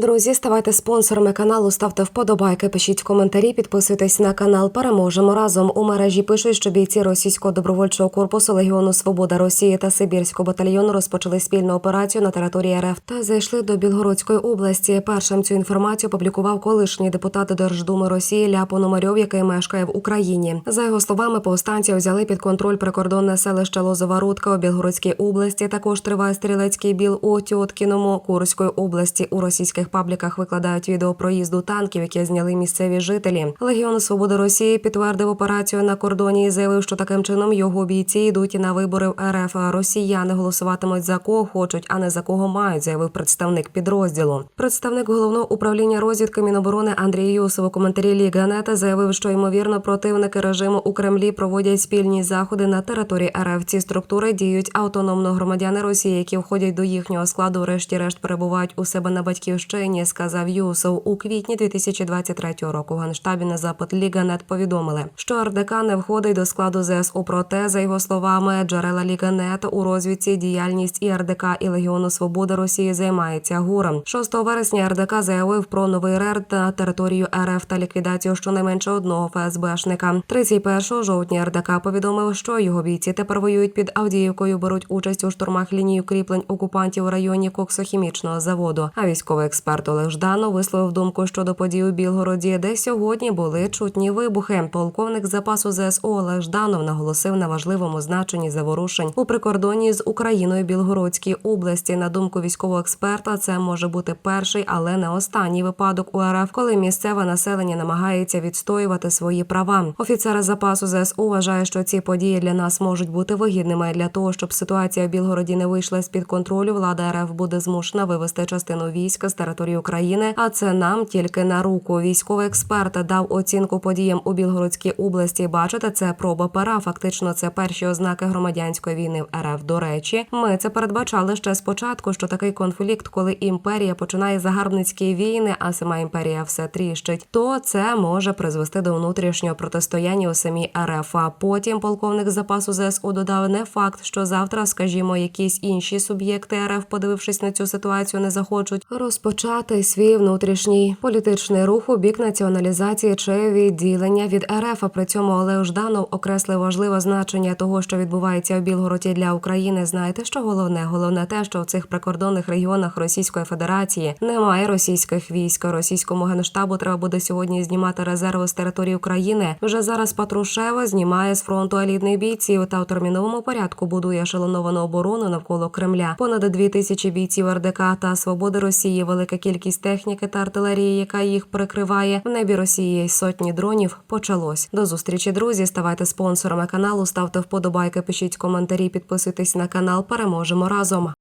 Друзі, ставайте спонсорами каналу, ставте вподобайки, пишіть коментарі, підписуйтесь на канал. Переможемо разом. У мережі пишуть, що бійці російського добровольчого корпусу Легіону Свобода Росії та Сибірського батальйону розпочали спільну операцію на території РФ та зайшли до Білгородської області. Першим цю інформацію опублікував колишній депутат Держдуми Росії Ляпо Номарьов, який мешкає в Україні. За його словами, повстанці взяли під контроль прикордонне селище Лозова Рудка у Білгородській області. Також триває стрілецький біл у Тьоткіному Курської області. У російських пабліках викладають відео проїзду танків, які зняли місцеві жителі. Легіон Свободи Росії підтвердив операцію на кордоні і заявив, що таким чином його бійці йдуть на вибори в РФ. Росіяни голосуватимуть за кого хочуть, а не за кого мають, заявив представник підрозділу. Представник головного управління розвідки Міноборони Андрій Юсов у коментарі Ліга Нета заявив, що ймовірно противники режиму у Кремлі проводять спільні заходи на території РФ. Ці структури діють автономно громадяни Росії, які входять до їхнього складу, врешті-решт перебувають у себе на батьківщині. Сказав Юсов у квітні 2023 року. Генштабі на запит Ліга Нет повідомили, що РДК не входить до складу ЗСУ. Проте, за його словами, джерела Ліга Нет у розвідці діяльність і РДК і Легіону Свободи Росії займається гуром. 6 вересня РДК заявив про новий рейд на територію РФ та ліквідацію щонайменше одного ФСБшника. 31 жовтня РДК повідомив, що його бійці тепер воюють під Авдіївкою, беруть участь у штурмах лінії укріплень окупантів у районі коксохімічного заводу. А військовий експерт Олег Жданов висловив думку щодо подій у Білгороді, де сьогодні були чутні вибухи. Полковник запасу ЗСУ Олег Жданов наголосив на важливому значенні заворушень у прикордонні з Україною Білгородській області. На думку військового експерта, це може бути перший, але не останній випадок у РФ, коли місцеве населення намагається відстоювати свої права. Офіцер запасу ЗСУ вважає, що ці події для нас можуть бути вигідними для того, щоб ситуація в Білгороді не вийшла з під контролю. Влада РФ буде змушена вивести частину війська з території України, а це нам тільки на руку. Військовий експерт дав оцінку подіям у Білгородській області. Бачите, це проба пера. Фактично, це перші ознаки громадянської війни в РФ. До речі, ми це передбачали ще спочатку, що такий конфлікт, коли імперія починає загарбницькі війни, а сама імперія все тріщить, то це може призвести до внутрішнього протистояння у самій РФ. А потім полковник запасу ЗСУ додав не факт, що завтра, скажімо, якісь інші суб'єкти РФ, подивившись на цю ситуацію, не захочуть розпочати свій внутрішній політичний рух у бік націоналізації чи відділення від РФ. При цьому Олег Жданов окреслив важливе значення того, що відбувається в Білгороді для України. Знаєте, що головне? Головне те, що в цих прикордонних регіонах Російської Федерації немає російських військ. Російському генштабу треба буде сьогодні знімати резерви з території України. Вже зараз Патрушева знімає з фронту елітних бійців та у терміновому порядку будує шалоновану оборону навколо Кремля. Понад дві тисячі бійців РДК та свободи Росії, велика кількість техніки та артилерії, яка їх прикриває в небі Росії. Сотні дронів почалось. До зустрічі, друзі. Ставайте спонсорами каналу, ставте вподобайки, пишіть коментарі, підписуйтесь на канал. Переможемо разом.